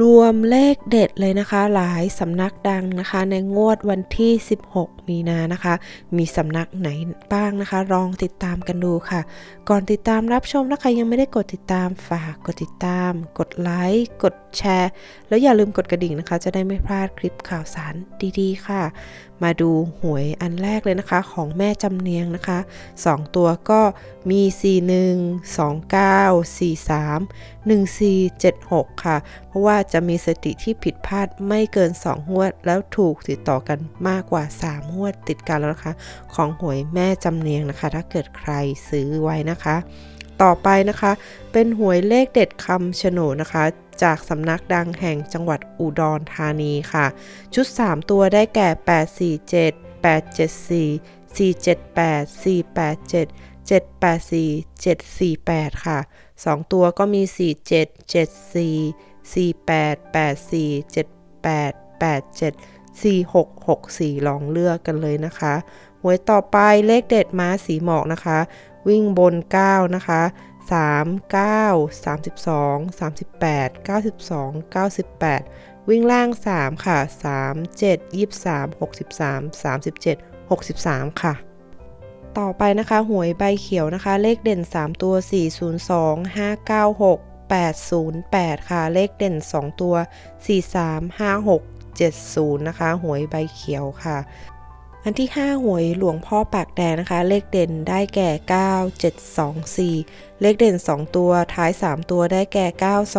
รวมเลขเด็ดเลยนะคะ หลายสำนักดังนะคะ ในงวดวันที่ 16 มีนานะคะ มีสำนักไหนบ้างนะคะ ลองติดตามกันดูค่ะ ก่อนติดตามรับชมถ้าใครยังไม่ได้กดติดตามฝากกดติดตาม กดไลค์กดแชร์ แล้วอย่าลืมกดกระดิ่งนะคะ จะได้ไม่พลาดคลิปข่าวสารดีๆ ค่ะ มาดูหวยอันแรกเลยนะคะ ของแม่จำเนียงนะคะ 2 ตัวก็มี 41 29 43 1476 ค่ะ เพราะว่าจะมีสติที่ผิดพลาดไม่เกิน 2 งวด แล้วถูกติดต่อกันมากกว่า 3 งวดติดกันแล้วนะคะ ของหวยแม่จำเนียงนะคะ ถ้าเกิดใครซื้อไว้นะคะ ต่อไปนะคะ เป็นหวยเลขเด็ดคำชะโนนะคะ จากสำนักดังแห่งจังหวัดอุดรธานีค่ะ ชุด 3 ตัวได้แก่ 847 874 478 487 784 748 ค่ะ 2 ตัวก็มี 47 74 48 84 78 87 46 64 ลองเลือกกันเลยนะคะหวยต่อไปเลขเด็ดม้าสีหมอกนะคะ วิ่งบน 9 นะคะ3 9 32 38 92 98 วิ่งล่าง 3 ค่ะ 3 7 23 63 37 63 ค่ะ ต่อไปนะคะ หวยใบเขียวนะคะ เลขเด่น 3 ตัว 402 596 808 ค่ะ เลขเด่น 2 ตัว 43 56 70 นะคะ หวยใบเขียวค่ะ อันที่ 5 หวยหลวงพ่อปากแดงนะคะ เลขเด่นได้แก่ 9724 เลขเด่น 2 ตัว ท้าย 3 ตัวได้แก่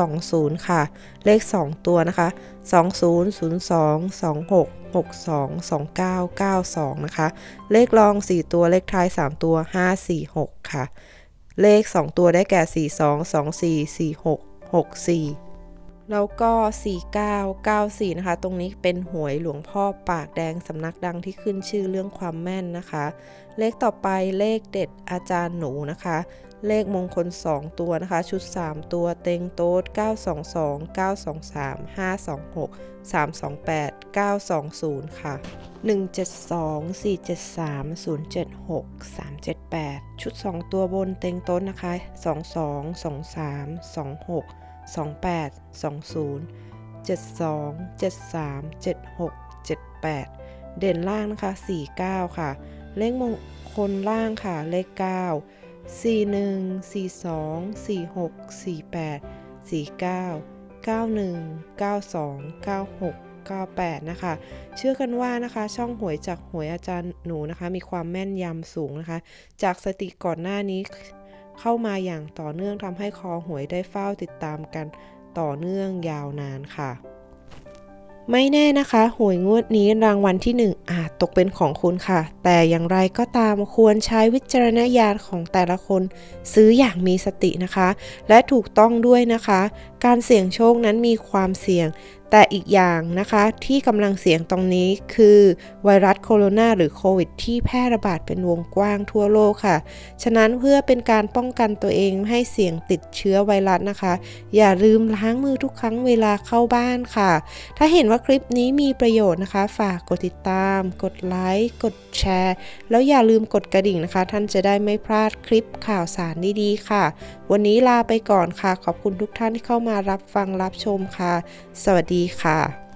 920 ค่ะ เลข 2 ตัวนะคะ 2002 26 62 29 92 นะคะ เลขรอง 4 ตัว เลขท้าย 3 ตัว 546 ค่ะ เลข 2 ตัวได้แก่ 42 24 46 64 แล้วก็ 4994 นะคะ ตรงนี้เป็นหวยหลวงพ่อปากแดงสำนักดังที่ขึ้นชื่อเรื่องความแม่นนะคะ เลขต่อไปเลขเด็ดอาจารย์หนูนะคะ เลขมงคล 2 ตัวนะคะ ชุด 3 ตัวเต็งโต๊ด 922 923 526 328 920 ค่ะ 172 473 076 378 ชุด 2 ตัวบนเต็งต๊ดนะคะ 22 23 26 28 20 72 73 76 78 เด่นล่างนะคะ 49 ค่ะ เลขมงคลล่างค่ะ เลข 9 41 42 46 48 49 91 92 96 98 นะคะ เชื่อกันว่านะคะ ช่องหวยจากหวยอาจารย์หนูนะคะ มีความแม่นยำสูงนะคะ จากสติก่อนหน้านี้เข้ามาอย่างต่อเนื่องทำให้คอหวยได้เฝ้าติดตามกันต่อเนื่องยาวนานค่ะไม่แน่นะคะหวยงวดนี้รางวัลที่ 1อาจตกเป็นของคุณค่ะ แต่อย่างไรก็ตามควรใช้วิจารณญาณของแต่ละคน ซื้ออย่างมีสตินะคะ และถูกต้องด้วยนะคะ การเสี่ยงโชคนั้นมีความเสี่ยง แต่อีกอย่างนะคะที่กำลังเสี่ยงตรงนี้คือไวรัสโคโรนาหรือโควิดที่แพร่ระบาดเป็นวงกว้างทั่วโลกค่ะ ฉะนั้นเพื่อเป็นการป้องกันตัวเองไม่ให้เสี่ยงติดเชื้อไวรัสนะคะ อย่าลืมล้างมือทุกครั้งเวลาเข้าบ้านค่ะ ถ้าเห็นว่าคลิปนี้มีประโยชน์นะคะ ฝากกดติดตาม กดไลค์ กดแชร์ แล้วอย่าลืมกดกระดิ่งนะคะ ท่านจะได้ไม่พลาดคลิปข่าวสารดีๆค่ะ วันนี้ลาไปก่อนค่ะ ขอบคุณทุกท่านที่เข้ามารับฟังรับชมค่ะ สวัสดีค่ะ